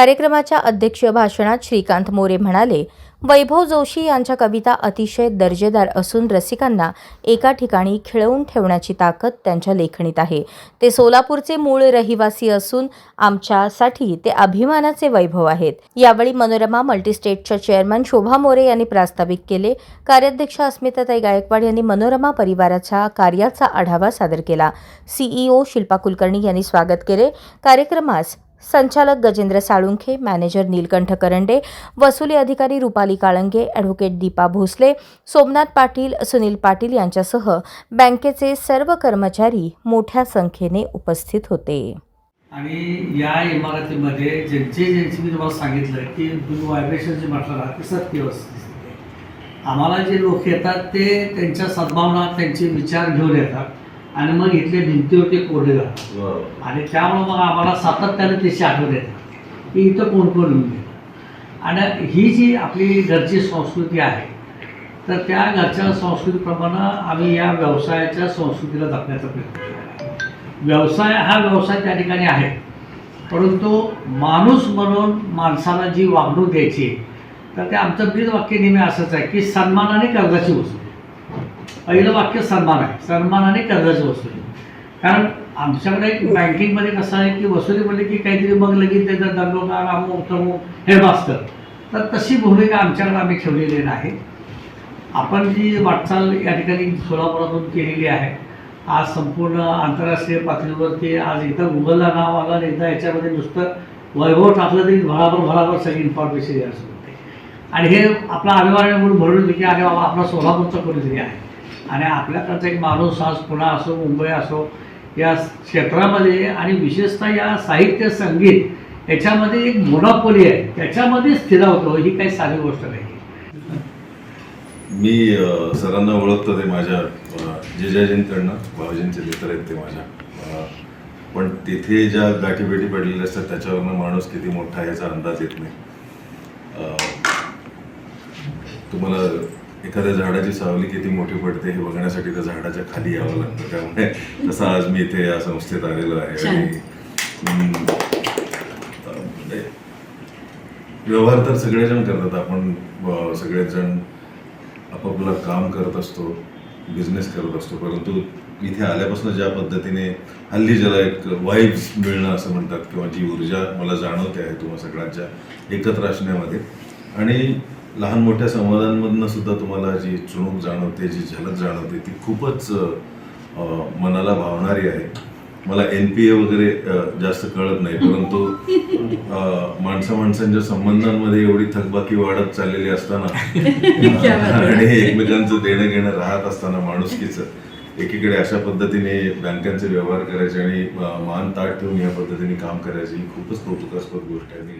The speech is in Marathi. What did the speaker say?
कार्यक्रमाच्या अध्यक्षीय भाषणात श्रीकांत मोरे म्हणाले वैभव जोशी यांच्या कविता अतिशय दर्जेदार असून रसिकांना एका ठिकाणी खिळवून ठेवण्याची ताकद त्यांच्या लेखणीत आहे. ते सोलापूरचे मूळ रहिवासी असून आमच्यासाठी ते अभिमानाचे वैभव आहेत. यावेळी मनोरमा मल्टीस्टेटच्या चेअरमन शोभा मोरे यांनी प्रास्ताविक केले. कार्याध्यक्ष अस्मिताताई गायकवाड यांनी मनोरमा परिवाराच्या कार्याचा आढावा सादर केला. सीईओ शिल्पा कुलकर्णी यांनी स्वागत केले. कार्यक्रमास संचालक गजेंद्र साळुंखे मॅनेजर नीलकंठ करंडे वसुली अधिकारी रुपाली काळंगे ॲडव्होकेट दीपा भोसले सोमनाथ पाटील सुनील पाटील यांच्यासह बँकेचे सर्व कर्मचारी मोठ्या संख्येने उपस्थित होते. आणि या इमारतीमध्ये ज्यांचे ज्यांची मी तुम्हाला सांगितलं की तुम्ही व्हायब्रेशन जे म्हटलं ना ते सत्य आम्हाला जे लोक येतात ते त्यांच्या सद्भावना त्यांचे विचार घेऊन येतात. आणि मग इथले भिंतीवरती कोरडे जातात आणि त्यामुळं मग आम्हाला सातत्याने त्याची आठवण येते की इथं कोण कोण येऊन गेलं. आणि ही जी आपली घरची संस्कृती आहे तर त्या घरच्या संस्कृतीप्रमाणे आम्ही या व्यवसायाच्या संस्कृतीला जपण्याचा प्रयत्न केला. व्यवसाय हा व्यवसाय त्या ठिकाणी आहे. परंतु माणूस म्हणून माणसाला जी वागणूक द्यायची तर ते आमचं ब्रीद वाक्य नेहमी असंच आहे की सन्मानाने कर्जाची वसूल पहिलं वाक्य सन्मान आहे. सन्मानाने कर्जाची वसुली. कारण आमच्याकडे बँकिंगमध्ये कसं आहे की वसुली म्हणजे की काहीतरी मग लगेच त्याचा दंडोकार अमुक तमुक हे वाचतं तर तशी भूमिका आमच्याकडे आम्ही ठेवलेली नाही. आपण जी वाटचाल या ठिकाणी सोलापुरातून केलेली आहे आज संपूर्ण आंतरराष्ट्रीय पातळीवरती आज इथं गुगलला नाव आलं आणि एकदा याच्यामध्ये नुसतं वैभव टाकलं तरी भराभर भराभर सगळी इन्फॉर्मेशन यायला सुरू होते. आणि हे आपला अभिमान म्हणून भरून की अरे बाबा आपला सोलापूरचा कोणीतरी आहे. आणि आपल्याकडचा एक माणूस आज पुणा असो मुंबई असो या क्षेत्रामध्ये आणि विशेषतः या साहित्य संगीत याच्यामध्ये एक मोनोपोली आहे. त्याच्यामध्ये स्थिर होतो ही काही साधी गोष्ट नाही. मी सरांना ओळखतो ते माझ्या जिजाजींकडनं भाऊजींचे मित्र आहेत ते माझ्या. पण तिथे ज्या गाठीभेटी पडलेल्या असतात त्याच्यावरनं माणूस किती मोठा याचा अंदाज येत नाही. तुम्हाला एखाद्या झाडाची सावली किती मोठी पडते हे बघण्यासाठी त्या झाडाच्या खाली यावं लागतं. त्यामुळे तसं आज मी इथे या संस्थेत आलेलो आहे आणि म्हणजे व्यवहार तर सगळेजण करतात. आपण अ, सगळेच जण आपापलं काम करत असतो बिझनेस करत असतो. परंतु इथे आल्यापासून ज्या पद्धतीने हल्ली ज्याला एक वाईब्स मिळणं असं म्हणतात किंवा जी ऊर्जा मला जाणवते आहे तुम्हा सगळ्यांच्या एकत्र असण्यामध्ये आणि लहान मोठ्या संवादांमधनं सुद्धा तुम्हाला जी चुणूक जाणवते जी झलक जाणवते ती खूपच मनाला भावणारी आहे. मला एन पी ए वगैरे जास्त कळत नाही परंतु माणसा माणसांच्या संबंधांमध्ये एवढी थकबाकी वाढत चाललेली असताना आणि एकमेकांचं देणं घेणं राहत असताना माणुसकीचं एकीकडे अशा पद्धतीने बँकांचे व्यवहार करायचे आणि मान ताट ठेवून या पद्धतीने काम करायचे ही खूपच कौतुकास्पद गोष्ट आहे.